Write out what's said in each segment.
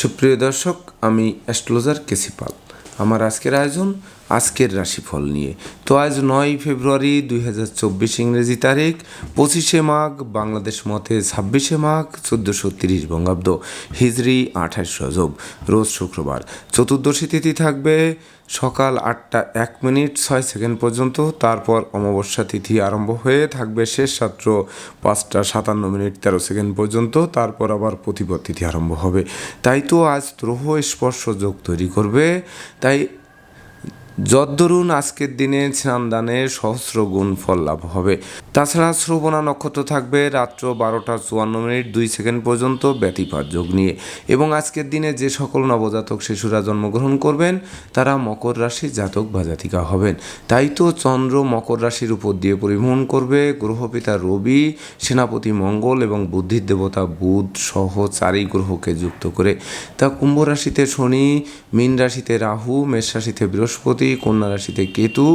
সুপ্রিয় দর্শক, আমি অ্যাস্ট্রোলজার কেসিপাল আমার আজকের আয়োজন আজকের রাশিফল নিয়ে। তো আজ নয় ফেব্রুয়ারি দুই হাজার চব্বিশ ইংরেজি তারিখ, পঁচিশে মাঘ, বাংলাদেশ মতে ছাব্বিশে মাঘ, চোদ্দোশো তিরিশ বঙ্গাব্দ হিজরি আঠাশ রজব, রোজ শুক্রবার। চতুর্দশী তিথি থাকবে সকাল আটটা এক মিনিট ছয় সেকেন্ড পর্যন্ত, তারপর অমাবস্যা তিথি আরম্ভ হয়ে থাকবে শেষ রাত্র পাঁচটা সাতান্ন মিনিট তেরো সেকেন্ড পর্যন্ত, তারপর আবার প্রতিপদ তিথি আরম্ভ হবে। তাই তো আজ গ্রহ স্পর্শ যোগ তৈরি করবে। তাই যদ্দরুন আজকের দিনে স্নানদানে সহস্র গুণ ফল লাভ হবে। তাছাড়া শ্রবণা নক্ষত্র থাকবে রাত্র বারোটা চুয়ান্ন মিনিট দুই সেকেন্ড পর্যন্ত ব্যতিপাত যোগ নিয়ে। এবং আজকের দিনে যে সকল নবজাতক শিশুরা জন্মগ্রহণ করবেন, তারা মকর রাশি জাতক বা জাতিকা হবেন। তাই তো চন্দ্র মকর রাশির উপর দিয়ে পরিভ্রমণ করবে। গ্রহপিতা রবি, সেনাপতি মঙ্গল এবং বুদ্ধির দেবতা বুধ সহ চারি গ্রহকে যুক্ত করে। তা কুম্ভ রাশিতে শনি, মীন রাশিতে রাহু, মেষ রাশিতে বৃহস্পতি কন্যা রাশিতে কেতু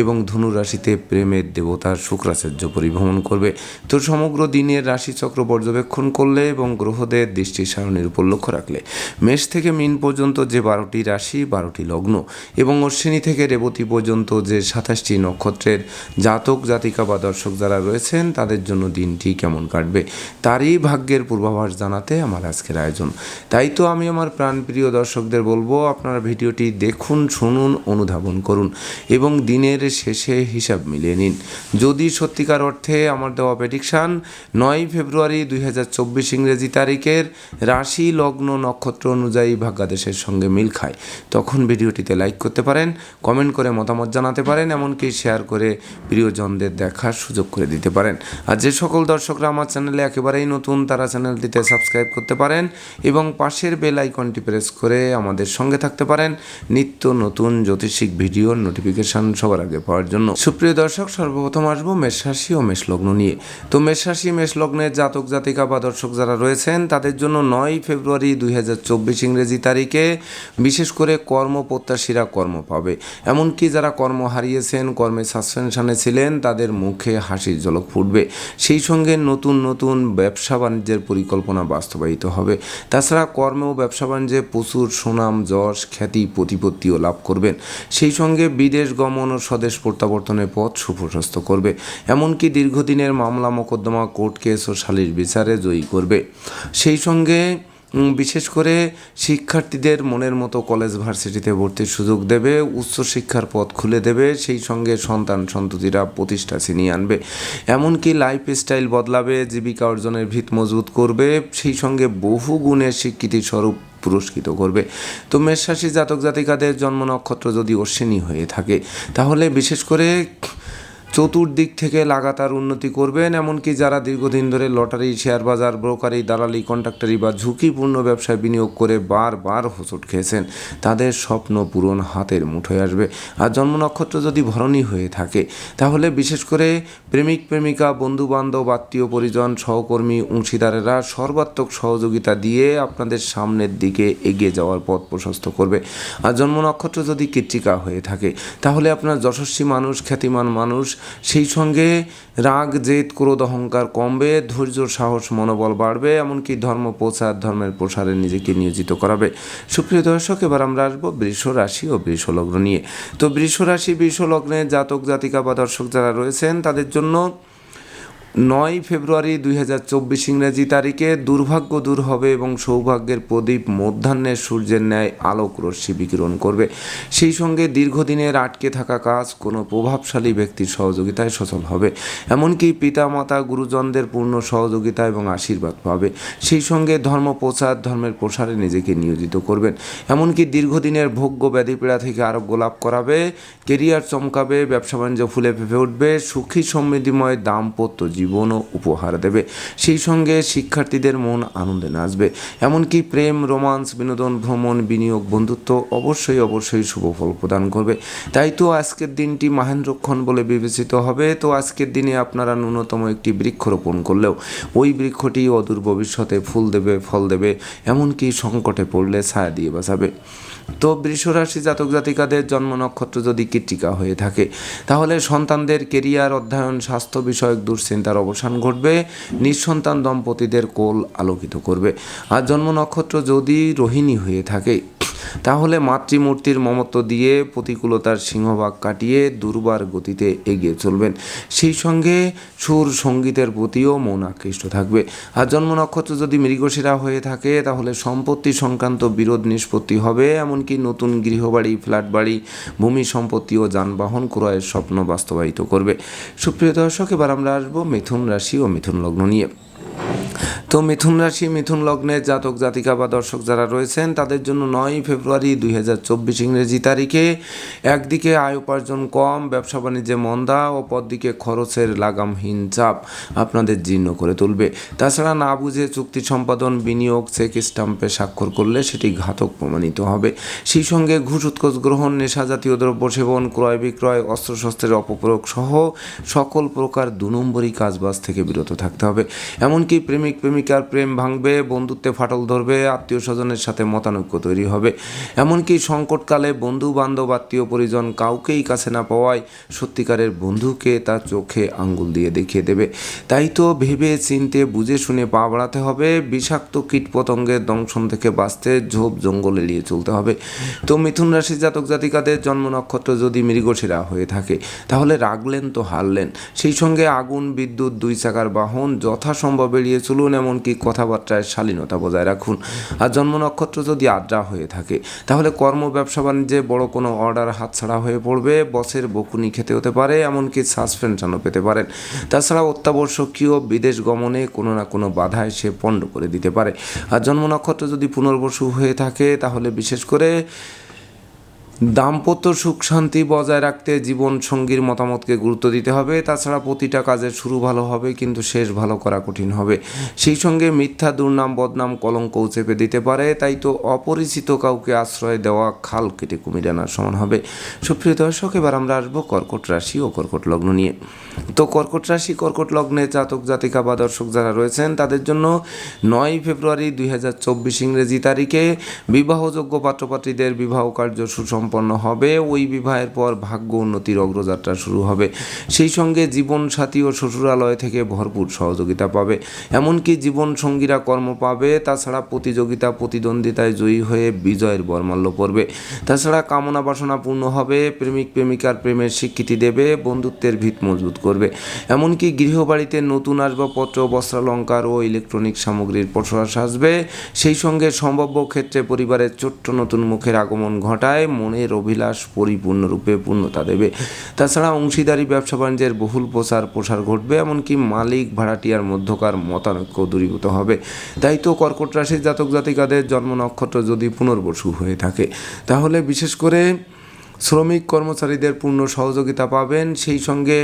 এবং ধনু রাশিতে প্রেমের দেবতার শুক্রাচার্য পরিভ্রমণ করবে। তো সমগ্র দিনের রাশিচক্র পর্যবেক্ষণ করলে এবং গ্রহদের দৃষ্টি সারণীর উপর লক্ষ্য রাখলে মেষ থেকে মিন পর্যন্ত যে বারোটি রাশি, বারোটি লগ্ন এবং অশ্বিনী থেকে রেবতী পর্যন্ত যে সাতাশটি নক্ষত্রের জাতক, জাতিকা বা দর্শক যারা রয়েছেন, তাদের জন্য দিনটি কেমন কাটবে তারই ভাগ্যের পূর্বাভাস জানাতে আমার আজকের আয়োজন। তাই তো আমি আমার প্রাণপ্রিয় দর্শকদের বলব, আপনারা ভিডিওটি দেখুন, শুনুন, অনুধাবন করুন এবং দিনের শেষে হিসাব মিলিয়ে নিন। যদি সত্যিকার অর্থে আমার দেওয়া প্রেডিকশান নয় ফেব্রুয়ারি দুই হাজার চব্বিশ ইংরেজি তারিখের রাশি লগ্ন নক্ষত্র অনুযায়ী ভাগ্যাদেশের সঙ্গে মিল খায়, তখন ভিডিওটিতে লাইক করতে পারেন কমেন্ট করে মতামত জানাতে পারেন, এমনকি শেয়ার করে প্রিয়জনদের দেখার সুযোগ করে দিতে পারেন। আর যে সকল দর্শকরা আমার চ্যানেলে একেবারেই নতুন, তারা চ্যানেলটিতে সাবস্ক্রাইব করতে পারেন এবং পাশের বেল আইকনটি প্রেস করে আমাদের সঙ্গে থাকতে পারেন। নিত্য নতুন জ্যোতিষিক ভিডিওর নোটিফিকেশান সবার আগে পাওয়ার জন্য। সুপ্রিয় দর্শক, সর্বপ্রথম আসব মেষ রাশি ও মেষলগ্ন নিয়ে। তো মেষ মেষলগ্নের মেষ জাতক, জাতিকা বা দর্শক যারা রয়েছেন, তাদের জন্য নয় ফেব্রুয়ারি দুই হাজার চব্বিশ ইংরেজি তারিখে বিশেষ করে কর্ম প্রত্যাশীরা কর্ম পাবে। এমনকি যারা কর্ম হারিয়েছেন, কর্মে সাসপেনশনে ছিলেন, তাদের মুখে হাসির ঝলক ফুটবে। সেই সঙ্গে নতুন নতুন ব্যবসা বাণিজ্যের পরিকল্পনা বাস্তবায়িত হবে। তাছাড়া কর্ম ও ব্যবসা বাণিজ্যে প্রচুর সুনাম, যশ, খ্যাতি, প্রতিপত্তিও লাভ করবেন। সেই সঙ্গে বিদেশ গমন ও স্বদেশ প্রত্যাবর্তনের পথ সুপ্রশস্ত করবে। এমনকি দীর্ঘদিনের মামলা মোকদ্দমা, কোর্ট কেস ও সালিশ বিচারে জয়ী করবে। সেই সঙ্গে বিশেষ করে শিক্ষার্থীদের মনের মতো কলেজ ভার্সিটিতে ভর্তির সুযোগ দেবে, উচ্চশিক্ষার পথ খুলে দেবে, সেই সঙ্গে সন্তান সন্ততিরা প্রতিষ্ঠা ছিনিয়ে আনবে। এমনকি লাইফ স্টাইল বদলাবে, জীবিকা অর্জনের ভিত মজবুত করবে, সেই সঙ্গে বহু গুণের স্বীকৃতি স্বরূপ পুরস্কৃত করবে। তো মেষরাশির জাতক জাতিকাদের জন্ম নক্ষত্র যদি অশ্বিনী হয়ে থাকে, তাহলে বিশেষ করে চতুর্দিক থেকে লাগাতার উন্নতি করবেন, এমনকি যারা দীর্ঘদিন ধরে লটারি, শেয়ার বাজার, ব্রোকারি, দালালি, কন্ট্রাক্টারি বা ঝুঁকিপূর্ণ ব্যবসায় বিনিয়োগ করে বারবার হোঁচট খেয়েছেন, তাদের স্বপ্ন পূরণ হাতের মুঠোয় আসবে। আর জন্ম নক্ষত্র যদি ভরণী হয়ে থাকে, তাহলে বিশেষ করে প্রেমিক, প্রেমিকা বন্ধু বান্ধব আত্মীয়, পরিজন, সহকর্মী, অংশীদারেরা সর্বাত্মক সহযোগিতা দিয়ে আপনাদের সামনের দিকে এগিয়ে যাওয়ার পথ প্রশস্ত করবে। আর জন্ম নক্ষত্র যদি কৃত্রিকা হয়ে থাকে, তাহলে আপনার যশস্বী মানুষ, খ্যাতিমান মানুষ সেই সঙ্গে রাগ, জেদ, ক্রোধ, অহংকার কমবে, ধৈর্য, সাহস, মনোবল বাড়বে, এমনকি ধর্ম, প্রচার, ধর্মের প্রসারে নিজেকে নিয়োজিত করাবে। সুপ্রিয় দর্শক, এবার আমরা আসব বৃষ রাশি ও বৃষ লগ্ন নিয়ে। তো বৃষ রাশি, বৃষ লগ্নে জাতক, জাতিকা বা দর্শক যারা রয়েছেন, তাদের জন্য নয় ফেব্রুয়ারি দুই হাজার চব্বিশ ইংরেজি তারিখে দুর্ভাগ্য দূর হবে এবং সৌভাগ্যের প্রদীপ মধ্যাহ্নের সূর্যের ন্যায় আলোক রশ্মি বিকিরণ করবে। সেই সঙ্গে দীর্ঘদিনের আটকে থাকা কাজ কোনো প্রভাবশালী ব্যক্তির সহযোগিতায় সচল হবে। এমনকি পিতামাতা, গুরুজনদের পূর্ণ সহযোগিতা এবং আশীর্বাদ পাবে। সেই সঙ্গে ধর্ম প্রচার, ধর্মের প্রসারে নিজেকে নিয়োজিত করবেন। এমনকি দীর্ঘদিনের ভোগ্য ব্যাধিপীড়া থেকে আরোগ্য লাভ করাবে, কেরিয়ার চমকাবে, ব্যবসা বাণিজ্য ফুলে ফেঁপে উঠবে, সুখী সমৃদ্ধিময় দাম্পত্য জীবনও উপহার দেবে। সেই সঙ্গে শিক্ষার্থীদের মন আনন্দে নাচবে। এমনকি প্রেম, রোমান্স, বিনোদন, ভ্রমণ, বিনিয়োগ, বন্ধুত্ব অবশ্যই অবশ্যই শুভ ফল প্রদান করবে। তাই তো আজকের দিনটি মাহেন্দ্রক্ষণ বলে বিবেচিত হবে। তো আজকের দিনে আপনারা ন্যূনতম একটি বৃক্ষরোপণ করলেও ওই বৃক্ষটি অদূর ভবিষ্যতে ফুল দেবে, ফল দেবে, এমনকি সংকটে পড়লে ছায়া দিয়ে বাঁচাবে। তো বৃষরাশি জাতক জাতিকাদের জন্ম নক্ষত্র যদি কৃত্তিকা হয়ে থাকে, তাহলে সন্তানদের কেরিয়ার, অধ্যয়ন, স্বাস্থ্য বিষয়ক দুশ্চিন্তার অবসান ঘটবে, নিঃসন্তান দম্পতিদের কোল আলোকিত করবে। আর জন্ম নক্ষত্র যদি রোহিণী হয়ে থাকে তাহলে মাতৃমূর্তির মমত্ব দিয়ে প্রতিকূলতার সিংহভাগ কাটিয়ে দুর্বার গতিতে এগিয়ে চলবেন। সেই সঙ্গে সুর সঙ্গীতের প্রতিও মন আকৃষ্ট থাকবে। আর জন্ম নক্ষত্র যদি মৃগশিরা হয়ে থাকে, তাহলে সম্পত্তি সংক্রান্ত বিরোধ নিষ্পত্তি হবে। এমনকি নতুন গৃহবাড়ি ফ্ল্যাট বাড়ি ভূমি সম্পত্তি ও যানবাহন ক্রয়ের স্বপ্ন বাস্তবায়িত করবে। সুপ্রিয় দর্শক, এবার আমরা আসব মিথুন রাশি ও মিথুন লগ্ন নিয়ে। তো মিথুন রাশি, মিথুন লগ্নের জাতক, জাতিকা বা দর্শক যারা রয়েছেন, তাদের জন্য নয় ফেব্রুয়ারি দুই হাজার চব্বিশ ইংরেজি তারিখে একদিকে আয় উপার্জন কম, ব্যবসা বাণিজ্যে মন্দা ও পরদিকে খরচের লাগামহীন চাপ আপনাদের জীর্ণ করে তুলবে। তাছাড়া না বুঝে চুক্তি সম্পাদন, বিনিয়োগ, চেক স্টাম্পে স্বাক্ষর করলে সেটি ঘাতক প্রমাণিত হবে। সেই সঙ্গে ঘুষ, উৎকোচ গ্রহণ, নেশা জাতীয় দ্রব্য সেবন, ক্রয় বিক্রয়, অস্ত্রশস্ত্রের অপপ্রয়োগ সহ সকল প্রকার দু নম্বরই কাজবাজ থেকে বিরত থাকতে হবে। এমনকি প্রেমিক প্রেমিক প্রেমিকার প্রেম ভাঙবে, বন্ধুত্বে ফাটল ধরবে আত্মীয় স্বজনের সাথে মতানৈক্য তৈরি হবে। এমনকি সংকটকালে বন্ধু বান্ধব আত্মীয় পরিজন কাউকেই কাছে না পাওয়ায় সত্যিকারের বন্ধুকে তার চোখে আঙ্গুল দিয়ে দেখিয়ে দেবে। তাই তো ভেবে, চিনতে, বুঝে শুনে পা বাড়াতে হবে। বিষাক্ত কীট পতঙ্গের দংশন থেকে বাঁচতে ঝোপ জঙ্গল এড়িয়ে চলতে হবে। তো মিথুন রাশি জাতক জাতিকাদের জন্ম নক্ষত্র যদি মৃগশিরা হয়ে থাকে, তাহলে রাগলেন তো হারলেন। সেই সঙ্গে আগুন, বিদ্যুৎ, দুই চাকার বাহন যথাসম্ভব এড়িয়ে চলুন এমনকি কথাবার্তায় শালীনতা বজায় রাখুন? আর জন্ম নক্ষত্র যদি আদ্রা হয়ে থাকে, তাহলে কর্ম, ব্যবসা, বাণিজ্যে বড় কোনো অর্ডার হাতছাড়া হয়ে পড়বে, বসের বকুনি খেতে হতে পারে, এমনকি সাসপেনশনও পেতে পারেন। তাছাড়া অত্যাবশ্যকীয় বিদেশ গমনে কোনো না কোনো বাধা এসে পণ্ড করে দিতে পারে। আর জন্ম নক্ষত্র যদি পুনর্বসু হয়ে থাকে, তাহলে বিশেষ করে দাম্পত্য সুখ শান্তি বজায় রাখতে জীবন সঙ্গীর মতামতকে গুরুত্ব দিতে হবে। তাছাড়া প্রতিটা কাজের শুরু ভালো হবে, কিন্তু শেষ ভালো করা কঠিন হবে। সেই সঙ্গে মিথ্যা, দুর্নাম, বদনাম, কলঙ্কও চেপে দিতে পারে। তাই তো অপরিচিত কাউকে আশ্রয় দেওয়া খাল কেটে কুমির আনার সমান হবে। সুপ্রিয় দর্শক, এবার আমরা আসব কর্কট রাশি ও কর্কট লগ্ন নিয়ে। তো কর্কট রাশি, কর্কট লগ্নে জাতক, জাতিকা বা দর্শক যারা রয়েছেন, তাদের জন্য নয় ফেব্রুয়ারি দুই হাজার চব্বিশ ইংরেজি তারিখে বিবাহযোগ্য পাত্রপাত্রীদের বিবাহ কার্য সুসম্পন্ন হবে। ওই বিবাহের পর ভাগ্য উন্নতির অগ্রযাত্রা শুরু হবে। সেই সঙ্গে জীবন সাথী ও শ্বশুরালয় থেকে ভরপুর সহযোগিতা পাবে। এমনকি জীবন সঙ্গীরা কর্ম পাবে। তাছাড়া প্রতিযোগিতা, প্রতিদ্বন্দ্বিতায় জয়ী হয়ে বিজয়ের বরমাল্য পড়বে। তাছাড়া কামনা বাসনা পূর্ণ হবে। প্রেমিক, প্রেমিকার প্রেমের স্বীকৃতি দেবে। বন্ধুত্বের ভিত মজবুত করবে। এমনকি গৃহবাড়িতে নতুন আসবাবপত্র, বস্ত্রালঙ্কার ও ইলেকট্রনিক সামগ্রীর প্রসার আসবে সেই সঙ্গে সম্ভাব্য ক্ষেত্রে পরিবারের ছোট্ট নতুন মুখের আগমন ঘটায়, মনের অভিলাষ পরিপূর্ণরূপে পূর্ণতা দেবে। তাছাড়া অংশীদারি ব্যবসা বাণিজ্যের বহুল প্রচার প্রসার ঘটবে, এমনকি মালিক ভাড়াটিয়ার মধ্যকার মতানৈক্য দূরীভূত হবে। তাই তো কর্কট রাশির জাতক জাতিকাদের জন্ম নক্ষত্র যদি পুনর্বসু হয়ে থাকে। তাহলে বিশেষ করে শ্রমিক কর্মচারীদের পূর্ণ সহযোগিতা পাবেন। সেই সঙ্গে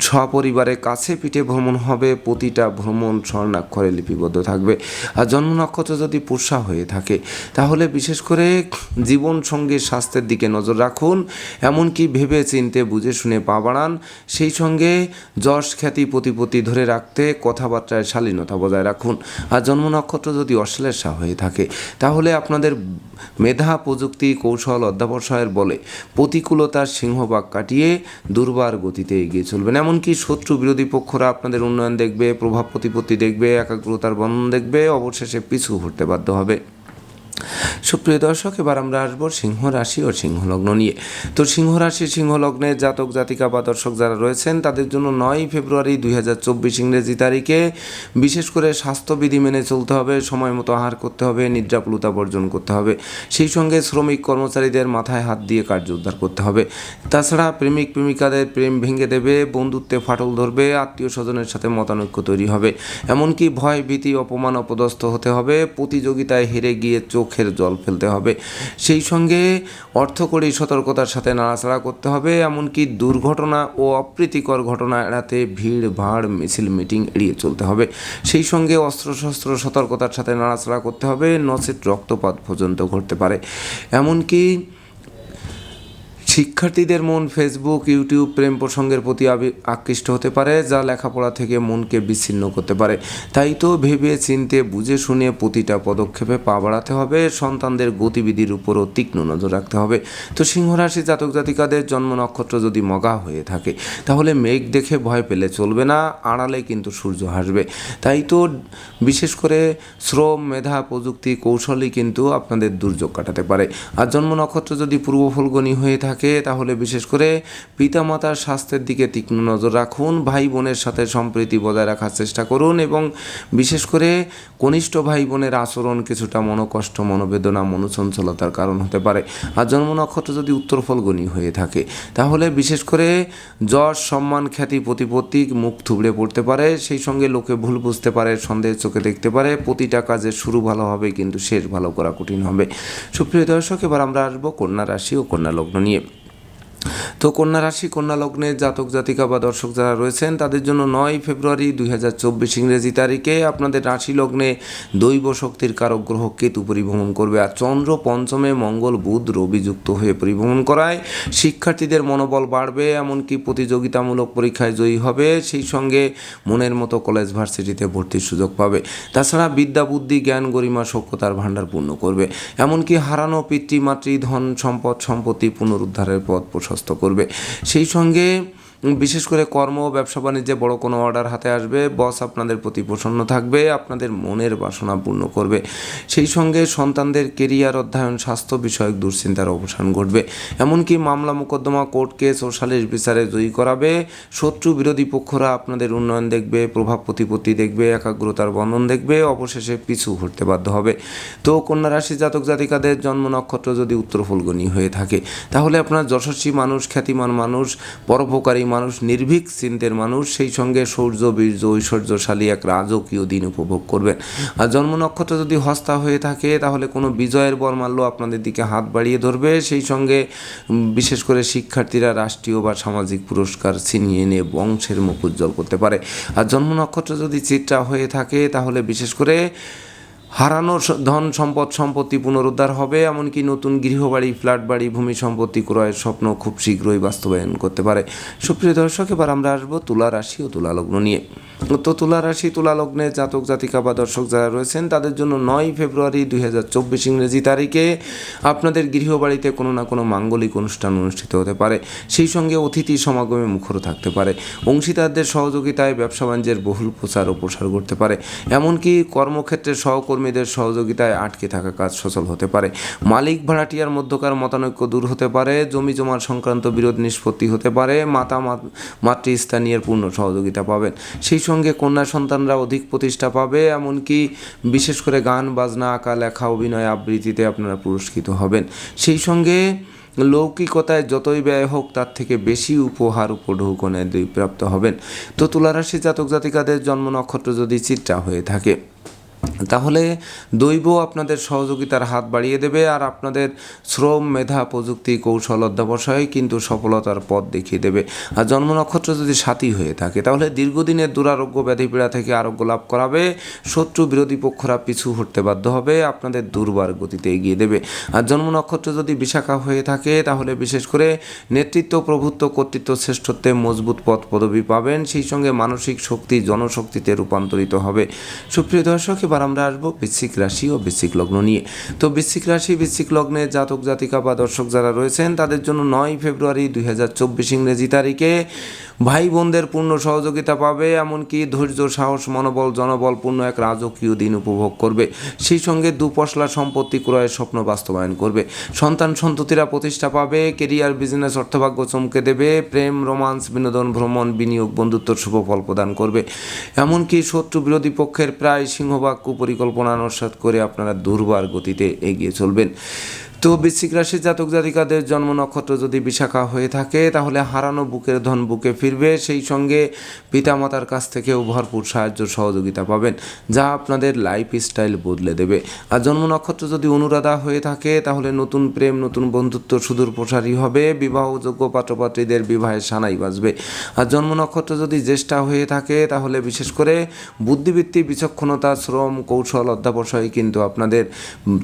সপরিবারে কাছে পিঠে ভ্রমণ হবে। প্রতিটা ভ্রমণ স্বর্ণাক্ষরে লিপিবদ্ধ থাকবে। আর জন্ম নক্ষত্র যদি পোষা হয়ে থাকে, তাহলে বিশেষ করে জীবন সঙ্গীর স্বাস্থ্যের দিকে নজর রাখুন। এমনকি ভেবে চিনতে, বুঝে শুনে পা বাড়ান। সেই সঙ্গে যশ খ্যাতি প্রতিপত্তি ধরে রাখতে, কথাবার্তায় শালীনতা বজায় রাখুন। আর জন্ম নক্ষত্র যদি অশ্লেষা হয়ে থাকে, তাহলে আপনাদের মেধা, প্রযুক্তি, কৌশল, অধ্যাবসায়ের বলে। প্রতিকূলতার সিংহভাগ কাটিয়ে দুর্বার গতিতে এগিয়ে চলবেন। এমনকি শত্রু বিরোধী পক্ষরা আপনাদের উন্নয়ন দেখবে, প্রভাব প্রতিপত্তি দেখবে, একাগ্রতার বন্ধন দেখবে, অবশেষে পিছু ঘুরতে বাধ্য হবে। সুপ্রিয় দর্শক, এবার আমরা আসব সিংহ রাশি ও সিংহ লগ্ন নিয়ে। তো সিংহ রাশি, সিংহ লগ্নের জাতক, জাতিকা বা দর্শক যারা রয়েছেন, তাদের জন্য নয় ফেব্রুয়ারি দুই হাজার চব্বিশ ইংরেজি তারিখে বিশেষ করে স্বাস্থ্যবিধি মেনে চলতে হবে, সময় মতো আহার করতে হবে, নিদ্রাপুলতা বর্জন করতে হবে। সেই সঙ্গে শ্রমিক কর্মচারীদের মাথায় হাত দিয়ে কার্য উদ্ধার করতে হবে। তাছাড়া প্রেমিক, প্রেমিকাদের প্রেম ভেঙে দেবে, বন্ধুত্বে ফাটল ধরবে, আত্মীয় স্বজনের সাথে মতানৈক্য তৈরি হবে। এমনকি ভয়, ভীতি, অপমান, অপদস্থ হতে হবে, প্রতিযোগিতায় হেরে গিয়ে চোখের জল ফেলতে হবে। সেই সঙ্গে অর্থকরী সতর্কতার সাথে নাড়াচাড়া করতে হবে, এমনকি দুর্ঘটনা ও অপ্রীতিকর ঘটনা এড়াতে ভিড়, ভাড়, মিছিল, মিটিং এড়িয়ে চলতে হবে। সেই সঙ্গে অস্ত্রশস্ত্র সতর্কতার সাথে নাড়াচাড়া করতে হবে, নচেত রক্তপাত পর্যন্ত ঘটতে পারে। এমনকি শিক্ষার্থীদের মন ফেসবুক ইউটিউব প্রেম প্রসঙ্গের প্রতি আকৃষ্ট হতে পারে, যা লেখাপড়া থেকে মনকে বিচ্ছিন্ন করতে পারে। তাই তো ভেবে চিনতে, বুঝে শুনে প্রতিটা পদক্ষেপে পা বাড়াতে হবে। সন্তানদের গতিবিধির উপরও তীক্ষ্ণ নজর রাখতে হবে। তো সিংহরাশি জাতক জাতিকাদের জন্ম নক্ষত্র যদি মগা হয়ে থাকে, তাহলে মেঘ দেখে ভয় পেলে চলবে না, আড়ালে কিন্তু সূর্য হাসবে। তাই তো বিশেষ করে শ্রম, মেধা, প্রযুক্তি, কৌশলই কিন্তু আপনাদের দুর্যোগ কাটাতে পারে। আর জন্ম নক্ষত্র যদি পূর্ব হয়ে থাকে, তাহলে বিশেষ করে পিতামাতার স্বাস্থ্যের দিকে তীক্ষ্ণ নজর রাখুন ভাই বোনের সাথে সম্প্রীতি বজায় রাখার চেষ্টা করুন এবং বিশেষ করে কনিষ্ঠ ভাই বোনের আচরণ কিছুটা মনোকষ্ট, মনোবেদনা, মনোচঞ্চলতার কারণ হতে পারে। আর জন্ম নক্ষত্র যদি উত্তর ফলগণী হয়ে থাকে, তাহলে বিশেষ করে যশ, সম্মান, খ্যাতি, প্রতিপত্তি, মুখ থুবড়ে পড়তে পারে, সেই সঙ্গে লোকে ভুল বুঝতে পারে, সন্দেহের চোখে দেখতে পারে, প্রতিটা কাজের শুরু ভালো হবে, কিন্তু শেষ ভালো করা কঠিন হবে। সুপ্রিয় দর্শক, এবার আমরা আসব কন্যা রাশি ও কন্যা লগ্ন নিয়ে। তো কন্যা রাশি, কন্যা লগ্নের জাতক, জাতিকা বা দর্শক যারা রয়েছেন, তাদের জন্য নয় ফেব্রুয়ারি দুই হাজার চব্বিশ ইংরেজি তারিখে আপনাদের রাশি লগ্নে দৈব শক্তির কারক গ্রহ কেতু পরিভ্রমণ করবে আর চন্দ্র পঞ্চমে মঙ্গল বুধ রবি যুক্ত হয়ে পরিভ্রমণ করায় শিক্ষার্থীদের মনোবল বাড়বে, এমনকি প্রতিযোগিতামূলক পরীক্ষায় জয়ী হবে, সেই সঙ্গে মনের মতো কলেজ ভার্সিটিতে ভর্তির সুযোগ পাবে। তাছাড়া বিদ্যা, বুদ্ধি, জ্ঞান, গরিমা, সভ্যতার ভাণ্ডার পূর্ণ করবে। এমনকি হারানো পিতৃমাতৃ ধন সম্পদ, সম্পত্তি পুনরুদ্ধারের পথ প্রশস্ত করবে। সেই সঙ্গে বিশেষ করে কর্ম ব্যবসা বাণিজ্যে বড় কোনো অর্ডার হাতে আসবে। বস আপনাদের প্রতি প্রসন্ন থাকবে, আপনাদের মনের বাসনা পূর্ণ করবে। সেই সঙ্গে সন্তানদের কেরিয়ার অধ্যয়ন, স্বাস্থ্য বিষয়ক দুশ্চিন্তার অবসান ঘটবে। এমনকি মামলা মোকদ্দমা কোর্ট কেস ও সালিশ বিচারে জয়ী করাবে। শত্রু বিরোধী পক্ষরা আপনাদের উন্নয়ন দেখবে, প্রভাব প্রতিপত্তি দেখবে, একাগ্রতার বন্ধন দেখবে, অবশেষে পিছু হটতে বাধ্য হবে। তো কন্যা রাশি জাতক জাতিকাদের জন্ম নক্ষত্র যদি উত্তর ফলগণী হয়ে থাকে, তাহলে আপনার যশস্বী মানুষ, খ্যাতিমান মানুষ, পরোপকারী মানুষ, নির্ভীক চিন্তের মানুষ, সেই সঙ্গে সৌর্য, বীর্য, ঐশ্বর্যশালী এক রাজকীয় দিন উপভোগ করবেন। আর জন্ম নক্ষত্র যদি হস্তা হয়ে থাকে, তাহলে কোনো বিজয়ের বর্মাল্য আপনাদের দিকে হাত বাড়িয়ে ধরবে। সেই সঙ্গে বিশেষ করে শিক্ষার্থীরা রাষ্ট্রীয় বা সামাজিক পুরস্কার ছিনিয়ে এনে বংশের মুখ উজ্জ্বল করতে পারে। আর জন্ম নক্ষত্র যদি চিত্রা হয়ে থাকে, তাহলে বিশেষ করে হারানো ধন সম্পদ সম্পত্তি পুনরুদ্ধার হবে, এমনকি নতুন গৃহবাড়ি, ফ্ল্যাট বাড়ি, ভূমি সম্পত্তি ক্রয়ের স্বপ্ন খুব শীঘ্রই বাস্তবায়ন করতে পারে। সুপ্রিয় দর্শক, এবার আমরা আসব তুলা রাশি ও তুলা লগ্ন নিয়ে। তো তুলা রাশি, তুলা লগ্নে জাতক, জাতিকা বা দর্শক যারা রয়েছেন, তাদের জন্য নয় ফেব্রুয়ারি দুই হাজার চব্বিশ ইংরেজি তারিখে আপনাদের গৃহবাড়িতে কোনো না কোনো মাঙ্গলিক অনুষ্ঠান অনুষ্ঠিত হতে পারে। সেই সঙ্গে অতিথি সমাগমে মুখর থাকতে পারে। অংশীদারদের সহযোগিতায় ব্যবসা বাণিজ্যের বহুল প্রচার ও প্রসার করতে পারে। এমনকি কর্মক্ষেত্রে সহকর্মীদের সহযোগিতায় আটকে থাকা কাজ সচল হতে পারে। মালিক ভাড়াটিয়ার মধ্যকার মতানৈক্য দূর হতে পারে, জমি জমার সংক্রান্ত বিরোধ নিষ্পত্তি হতে পারে, মাতা মাতৃস্থানীয় পূর্ণ সহযোগিতা পাবেন। সেই সঙ্গে কন্যা সন্তানরা অধিক প্রতিষ্ঠা পাবে, এমনকি বিশেষ করে গান, বাজনা, আঁকা, লেখা, অভিনয় আবৃত্তিতে আপনারা পুরস্কৃত হবেন। সেই সঙ্গে লৌকিকতায় যতই ব্যয় হোক, তার থেকে বেশি উপহার উপঢৌকনে প্রাপ্ত হবেন। তো তুলারাশি জাতক জাতিকাদের জন্ম নক্ষত্র যদি চিত্রা হয়ে থাকে তাহলে দৈব আপনাদের সহযোগিতার হাত বাড়িয়ে দেবে আর আপনাদের শ্রম, মেধা, প্রযুক্তি, কৌশল অধ্যাবসায় কিন্তু সফলতার পথ দেখিয়ে দেবে। আর জন্ম নক্ষত্র যদি সাথী হয়ে থাকে, তাহলে দীর্ঘদিনের দুরারোগ্য ব্যাধিপীড়া থেকে আরোগ্য লাভ করাবে। শত্রু বিরোধী পক্ষরা পিছু হটতে বাধ্য হবে, আপনাদের দুর্বার গতিতে এগিয়ে দেবে। আর জন্ম নক্ষত্র যদি বিশাখা হয়ে থাকে, তাহলে বিশেষ করে নেতৃত্ব, প্রভুত্ব, কর্তৃত্ব, শ্রেষ্ঠত্বে মজবুত পদ পদবি পাবেন। সেই সঙ্গে মানসিক শক্তি, জনশক্তিতে রূপান্তরিত হবে। সুপ্রিয় দর্শক, এবার আমরা আসব বৃশ্চিক রাশি ও বৃশ্চিক লগ্ন নিয়ে। তো বৃশ্চিক রাশি, বৃশ্চিক লগ্নে জাতক, জাতিকা বা দর্শক যারা রয়েছেন, তাদের জন্য নয় ফেব্রুয়ারি দুই হাজার চব্বিশ ইংরেজি তারিখে ভাই বোনদের পূর্ণ সহযোগিতা পাবে, এমনকি ধৈর্য, সাহস, মনোবল, জনবলপূর্ণ এক রাজকীয় দিন উপভোগ করবে। সেই সঙ্গে দুপশলা সম্পত্তি ক্রয়ের স্বপ্ন বাস্তবায়ন করবে। সন্তান সন্ততিরা প্রতিষ্ঠা পাবে, কেরিয়ার, বিজনেস, অর্থভাগ্য চমকে দেবে, প্রেম, রোমান্স, বিনোদন, ভ্রমণ, বিনিয়োগ, বন্ধুত্বর শুভ ফল প্রদান করবে। এমনকি শত্রু বিরোধী পক্ষের প্রায় সিংহভাগ কুপরিকল্পনা অনুসাদ করে আপনারা দুর্বার গতিতে এগিয়ে চলবেন। তো বৃশ্চিক রাশির জাতক জাতিকাদের জন্ম নক্ষত্র যদি বিশাখা হয়ে থাকে, তাহলে হারানো বুকের ধন বুকে ফিরবে। সেই সঙ্গে পিতামাতার কাছ থেকেও ভরপুর সাহায্য সহযোগিতা পাবেন, যা আপনাদের লাইফ স্টাইল বদলে দেবে। আর জন্ম নক্ষত্র যদি অনুরাধা হয়ে থাকে, তাহলে নতুন প্রেম, নতুন বন্ধুত্ব সুদূর প্রসারী হবে। বিবাহযোগ্য পাত্রপাত্রীদের বিবাহে সানাই বাজবে। আর জন্ম নক্ষত্র যদি জ্যেষ্ঠা হয়ে থাকে, তাহলে বিশেষ করে বুদ্ধিবৃত্তি, বিচক্ষণতা, শ্রম, কৌশল, অধ্যাবসায় কিন্তু আপনাদের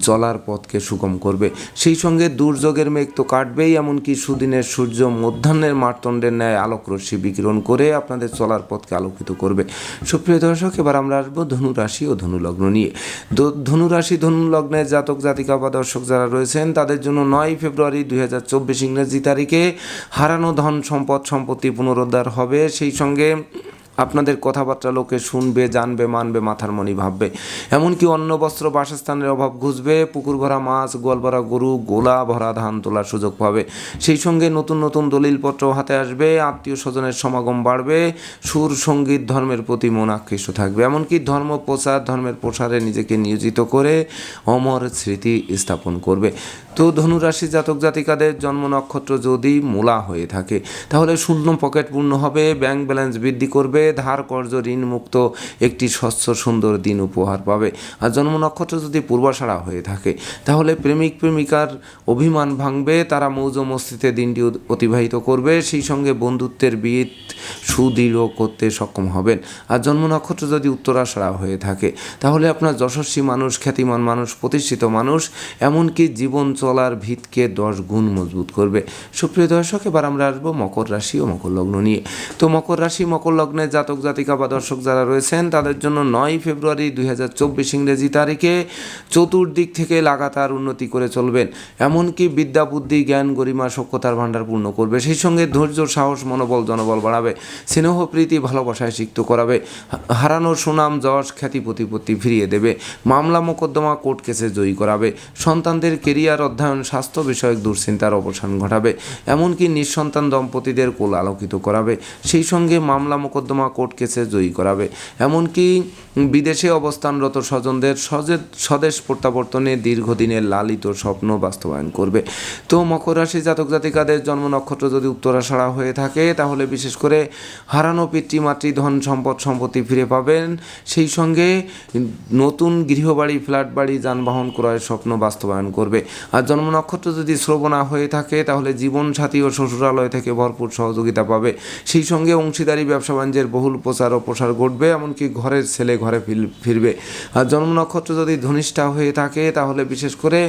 চলার পথকে সুগম করবে। সেই সঙ্গে দুর্যোগের মেঘ তো কাটবেই, এমনকি সুদিনের সূর্য মধ্যাহ্নের মারতণ্ডের ন্যায় আলোক রশ্মি বিকিরণ করে আপনাদের চলার পথকে আলোকিত করবে। সুপ্রিয় দর্শক, এবার আমরা আসব ধনুরাশি ও ধনুলগ্ন নিয়ে। দ- ধনু রাশি ধনু লগ্নের জাতক, জাতিকা বা দর্শক যারা রয়েছেন, তাদের জন্য নয় ফেব্রুয়ারি দুই হাজার চব্বিশ ইংরেজি তারিখে হারানো ধন সম্পদ সম্পত্তি পুনরুদ্ধার হবে। সেই সঙ্গে আপনাদের কথাবার্তা লোকে শুনবে, জানবে, মানবে, মাথার মনি ভাববে। এমনকি অন্য বস্ত্র বাসস্থানের অভাব ঘুষবে, পুকুর ভরা মাছ, গোয়াল ভরা গরু, গোলা ভরা ধান তোলার সুযোগ পাবে। সেই সঙ্গে নতুন নতুন দলিলপত্র হাতে আসবে, আত্মীয় স্বজনের সমাগম বাড়বে, সুর, সংগীত, ধর্মের প্রতি মন আকৃষ্ট থাকবে। এমনকি ধর্ম প্রচার, ধর্মের প্রসারে নিজেকে নিয়োজিত করে অমর স্মৃতি স্থাপন করবে। তো ধনুরাশি জাতক জাতিকাদের জন্ম নক্ষত্র যদি মূলা হয়ে থাকে, তাহলে শূন্য পকেট পূর্ণ হবে, ব্যাংক ব্যালেন্স বৃদ্ধি করবে ধার কর্য ঋণ মুক্ত একটি স্বচ্ছ সুন্দর দিন উপহার পাবে। আর জন্ম নক্ষত্র যদি পূর্বাষাড়া হয়ে থাকে, তাহলে প্রেমিক প্রেমিকার অভিমান ভাঙবে, তারা মৌজ মস্তিতে দিনটি অতিবাহিত করবে, সেই সঙ্গে বন্ধুত্বের বিত সুদৃঢ় করতে সক্ষম হবেন। আর জন্ম নক্ষত্র যদি উত্তরাষাড়া হয়ে থাকে, তাহলে আপনার যশস্বী মানুষ, খ্যাতিমান মানুষ, প্রতিষ্ঠিত মানুষ, এমনকি জীবন চলার ভিতকে দশ গুণ মজবুত করবে। সুপ্রিয় দর্শক, এবার আমরা আসব মকর রাশি ও মকর লগ্ন নিয়ে। তো মকর রাশি, মকর লগ্নের জাতক, জাতিকা বা দর্শক যারা রয়েছেন, তাদের জন্য নয় ফেব্রুয়ারি দুই হাজার চব্বিশ ইংরেজি তারিখে চতুর্দিক থেকে লাগাতার উন্নতি করে চলবেন। এমনকি বিদ্যা, বুদ্ধি, জ্ঞান, গরিমা সক্ষতার ভাণ্ডার পূর্ণ করবে। সেই সঙ্গে ধৈর্য, সাহস, মনোবল, জনবল বাড়াবে। স্নেহ, প্রীতি, ভালোবাসায় সিক্ত করাবে। হারানো সুনাম, যশ, খ্যাতি, প্রতিপত্তি ফিরিয়ে দেবে। মামলা, মোকদ্দমা, কোর্ট কেসে জয়ী করাবে। সন্তানদের কেরিয়ার অধ্যয়ন, স্বাস্থ্য বিষয়ক দুশ্চিন্তার অবসান ঘটাবে। এমনকি নিঃসন্তান দম্পতিদের কোল আলোকিত করাবে। সেই সঙ্গে মামলা, মোকদ্দমা কোর্ট কেসে জয়ী করাবে। এমনকি বিদেশে অবস্থানরত স্বজনদের স্বদেশ প্রত্যাবর্তনে দীর্ঘদিনের লালিত স্বপ্ন বাস্তবায়ন করবে। তো মকর রাশি জাতক জাতিকাদের জন্ম নক্ষত্র যদি উত্তরাষাড়া হয়ে থাকে, তাহলে বিশেষ করে হারানো পিতৃমাতৃ ধন সম্পদ সম্পত্তি ফিরে পাবেন। সেই সঙ্গে নতুন গৃহবাড়ি ফ্ল্যাট বাড়ি যানবাহন ক্রয়ের স্বপ্ন বাস্তবায়ন করবে। আর জন্ম নক্ষত্র যদি শ্রবণা হয়ে থাকে, তাহলে জীবনসাথী ও শ্বশুরালয় থেকে ভরপুর সহযোগিতা পাবে। সেই সঙ্গে অংশীদারি, ব্যবসা বাণিজ্যের বহুল প্রচার ও প্রসার ঘটবে, এমনকি ঘরের ছেলে ঘরে ফিরবে। আর জন্ম নক্ষত্র যদি ধনিষ্ঠা হয়ে থাকে, তাহলে বিশেষ করে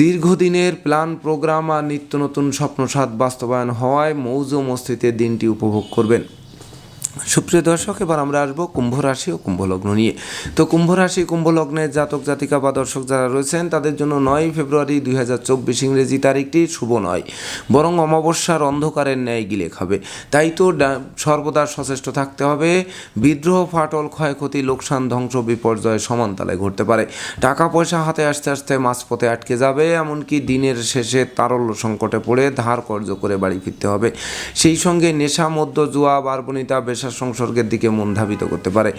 দীর্ঘদিনের প্ল্যান, প্রোগ্রাম আর নিত্য নতুন স্বপ্নসাদ বাস্তবায়ন হওয়ায় মৌজ মস্তিতে দিনটি উপভোগ করবেন। সুপ্রিয় দর্শক, এবার আমরা আসব কুম্ভ রাশি ও কুম্ভ লগ্ন নিয়ে। তো কুম্ভ রাশি কুম্ভ লগ্নের জাতক জাতিকা বা দর্শক যারা রয়েছেন, তাদের জন্য নয় ফেব্রুয়ারি দুই হাজার চব্বিশ ইংরেজি তারিখটি শুভ নয়। বরং অমাবস্যার অন্ধকারের ন্যায় গিলে খাবে। তাই তো সর্বদা সচেষ্ট থাকতে হবে, বিদ্রোহ, ফাটল, ক্ষয়ক্ষতি, লোকসান, ধ্বংস, বিপর্যয় সমানতালে ঘটতে পারে। টাকা পয়সা হাতে আসতে আসতে মাঝপথে আটকে যাবে, এমনকি দিনের শেষে তারল্য সংকটে পড়ে ধার কর্য করে বাড়ি ফিরতে হবে। সেই সঙ্গে নেশা মধ্য জুয়া, বারবনিতা বেশা সংসর্গের দিকে মন ধাবিত করতে পারে।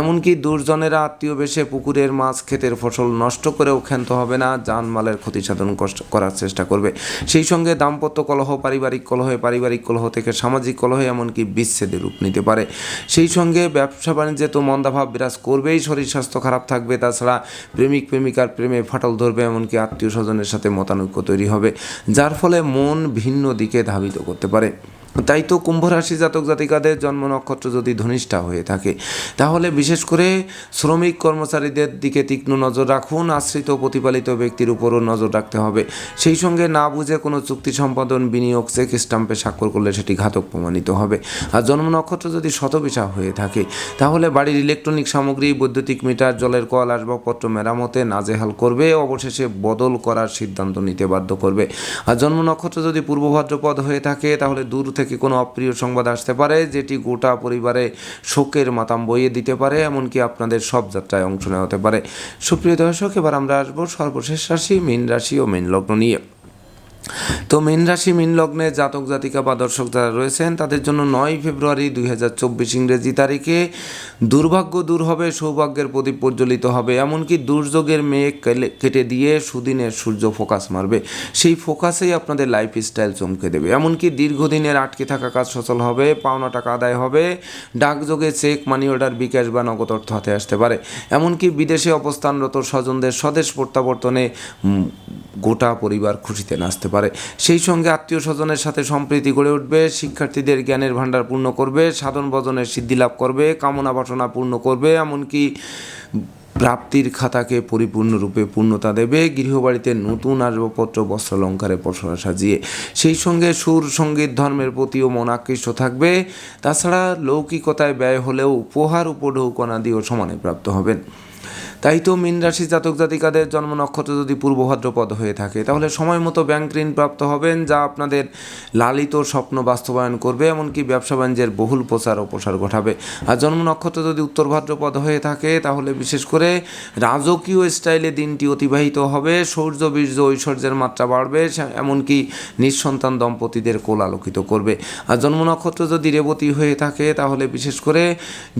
এমনকি দুর্জনেরা আত্মীয় বেশে পুকুরের মাছ ক্ষেতের ফসল নষ্ট করেও ক্ষান্ত হবে না জানমালের ক্ষতি সাধন করার চেষ্টা করবে। সেই সঙ্গে দাম্পত্য কলহ, পারিবারিক কলহে, পারিবারিক কলহ থেকে সামাজিক কলহে এমনকি বিচ্ছেদের রূপ নিতে পারে। সেই সঙ্গে ব্যবসা বাণিজ্যে তো মন্দাভাব বিরাজ করবেই, শরীর স্বাস্থ্য খারাপ থাকবে, তাছাড়া প্রেমিক, প্রেমিকার প্রেমে ফাটল ধরবে, এমনকি আত্মীয় স্বজনের সাথে মতানৈক্য তৈরি হবে, যার ফলে মন ভিন্ন দিকে ধাবিত করতে পারে। তাই তো কুম্ভ রাশি জাতক জাতিকাদের জন্ম নক্ষত্র যদি ধনিষ্ঠা হয়ে থাকে, তাহলে বিশেষ করে শ্রমিক কর্মচারীদের দিকে তীক্ষ্ণ নজর রাখুন, আশ্রিত প্রতিপালিত ব্যক্তির উপরও নজর রাখতে হবে। সেই সঙ্গে না বুঝে কোনো চুক্তি সম্পাদন, বিনিয়োগ, চেক স্টাম্পে স্বাক্ষর করলে সেটি ঘাতক প্রমাণিত হবে। আর জন্ম নক্ষত্র যদি শতবিশা হয়ে থাকে, তাহলে বাড়ির ইলেকট্রনিক সামগ্রী, বৈদ্যুতিক মিটার, জলের কল, আসবাবপত্র মেরামতে নাজেহাল করবে, অবশেষে বদল করার সিদ্ধান্ত নিতে বাধ্য করবে। আর জন্ম নক্ষত্র যদি পূর্ব ভাদ্রপদ হয়ে থাকে, তাহলে দূর থেকে কোনো অপ্রিয় সংবাদ আসতে পারে, যেটি গোটা পরিবারে শোকের মাতাম বইয়ে দিতে পারে, এমনকি আপনাদের সব যাত্রায় অংশ নেওয়া হতে পারে। সুপ্রিয় দর্শক, এবার আমরা আসব সর্বশেষ রাশি, মীন রাশি ও মীন লগ্ন নিয়ে। তো মীন রাশি, মীন লগ্নে জাতক, জাতিকা বা দর্শক যারা রয়েছেন, তাদের জন্য নয় ফেব্রুয়ারি দুই হাজার চব্বিশ ইংরেজি তারিখে দুর্ভাগ্য দূর হবে, সৌভাগ্যের প্রদীপ প্রজ্বলিত হবে। এমনকি দুর্যোগের মেঘ কেটে দিয়ে সুদিনের সূর্য ফোকাস মারবে। সেই ফোকাসেই আপনাদের লাইফ স্টাইল চমকে দেবে। এমনকি দীর্ঘদিনের আটকে থাকা কাজ সচল হবে, পাওনা টাকা আদায় হবে, ডাকযোগে চেক মানি অর্ডার বিকাশ বা নগদ অর্থ হাতে আসতে পারে। এমনকি বিদেশে অবস্থানরত স্বজনদের স্বদেশ প্রত্যাবর্তনে গোটা পরিবার খুশিতে নাচতে পারে। সেই সঙ্গে আত্মীয় স্বজনের সাথে সম্প্রীতি গড়ে উঠবে, শিক্ষার্থীদের জ্ঞানের ভাণ্ডার পূর্ণ করবে, সাধন ভজনের সিদ্ধি লাভ করবে, কামনা বাসনা পূর্ণ করবে, এমনকি প্রাপ্তির খাতাকে পরিপূর্ণরূপে পূর্ণতা দেবে, গৃহবাড়িতে নতুন আসবাবপত্র, বস্ত্রালঙ্কারে পসরা সাজিয়ে। সেই সঙ্গে সুর, সংগীত, ধর্মের প্রতিও মন আকৃষ্ট থাকবে। তাছাড়া লৌকিকতায় ব্যয় হলেও উপহার উপঢৌকনা দিয়েও সমানে প্রাপ্ত হবেন। তাই তো মীন রাশি জাতক জাতিকাদের জন্ম নক্ষত্র যদি পূর্ব ভাদ্রপদ হয়ে থাকে, তাহলে সময় মতো ব্যাংক ঋণ প্রাপ্ত হবেন, যা আপনাদের লালিত স্বপ্ন বাস্তবায়ন করবে, এমনকি ব্যবসা বাণিজ্যের বহুল প্রচার ও প্রসার ঘটাবে। আর জন্ম নক্ষত্র যদি উত্তর ভাদ্রপদ হয়ে থাকে, তাহলে বিশেষ করে রাজকীয় স্টাইলে দিনটি অতিবাহিত হবে, সৌর্য, বীর্য, ঐশ্বর্যের মাত্রা বাড়বে এমনকি নিঃসন্তান দম্পতিদের কোল আলোকিত করবে। আর জন্ম নক্ষত্র যদি রেবতী হয়ে থাকে, তাহলে বিশেষ করে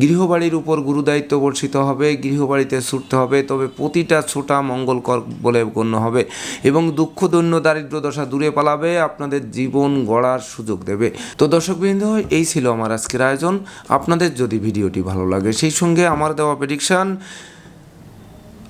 গৃহবাড়ির উপর গুরুদায়িত্ব বর্ষিত হবে, গৃহবাড়িতে ছুটতে হবে, তবে প্রতিটা ছোটা মঙ্গলকর বলে গণ্য হবে এবং দুঃখ, দৈন্য, দারিদ্র, দশা দূরে পালাবে, আপনাদের জীবন গড়ার সুযোগ দেবে। তো দর্শক দর্শকবৃন্দ, এই ছিল আমার আজকের আয়োজন। আপনাদের যদি ভিডিওটি ভালো লাগে, সেই সঙ্গে আমার দেওয়া প্রেডিকশান